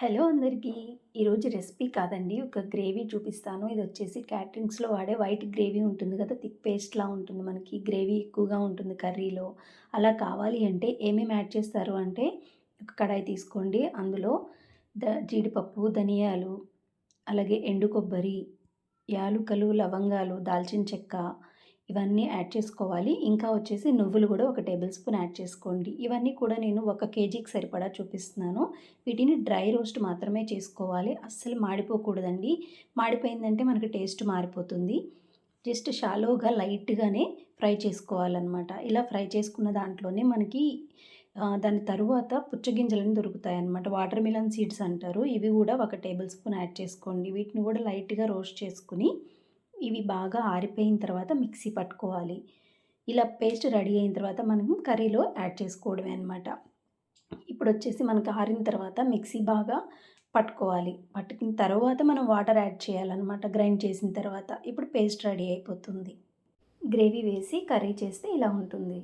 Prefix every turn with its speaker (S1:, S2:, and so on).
S1: Hello అందరికీ. ఈరోజు recipe కాదండి ఒక గ్రేవీ చూపిస్తాను. ఇది వచ్చేసి క్యాటరింగ్స్లో వాడే వైట్ గ్రేవీ ఉంటుంది కదా థిక్ పేస్ట్లా ఉంటుంది మనకి. గ్రేవీ ఎక్కువగా ఉంటుంది కర్రీలో. అలా కావాలి అంటే ఏమేమి యాడ్ చేస్తారు అంటే ఒక కడాయి తీసుకోండి. అందులో ద జీడిపప్పు ధనియాలు అలాగే ఎండు కొబ్బరి యాలుకలు లవంగాలు దాల్చిన చెక్క ఇవన్నీ యాడ్ చేసుకోవాలి. ఇంకా వచ్చేసి నువ్వులు కూడా ఒక టేబుల్ స్పూన్ యాడ్ చేసుకోండి. ఇవన్నీ కూడా నేను ఒక కేజీకి సరిపడా చూపిస్తున్నాను. వీటిని డ్రై రోస్ట్ మాత్రమే చేసుకోవాలి. అస్సలు మాడిపోకూడదండి. మాడిపోయిందంటే మనకి టేస్ట్ మారిపోతుంది. జస్ట్ షాలోగా లైట్గానే ఫ్రై చేసుకోవాలన్నమాట. ఇలా ఫ్రై చేసుకున్న దాంట్లోనే మనకి దాని తరువాత పుచ్చగింజలను దొరుకుతాయి అన్నమాట వాటర్ మిలన్ సీడ్స్ అంటారు. ఇవి కూడా ఒక టేబుల్ స్పూన్ యాడ్ చేసుకోండి. వీటిని కూడా లైట్గా రోస్ట్ చేసుకుని ఇవి బాగా ఆరిపోయిన తర్వాత మిక్సీ పట్టుకోవాలి. ఇలా పేస్ట్ రెడీ అయిన తర్వాత మనం కర్రీలో యాడ్ చేసుకోవడమే అనమాట ఇప్పుడు వచ్చేసి మనకు ఆరిన తర్వాత మిక్సీ బాగా పట్టుకోవాలి. పట్టుకున్న తర్వాత మనం వాటర్ యాడ్ చేయాలన్నమాట గ్రైండ్ చేసిన తర్వాత. ఇప్పుడు పేస్ట్ రెడీ అయిపోతుంది. గ్రేవీ వేసి కర్రీ చేస్తే ఇలా ఉంటుంది.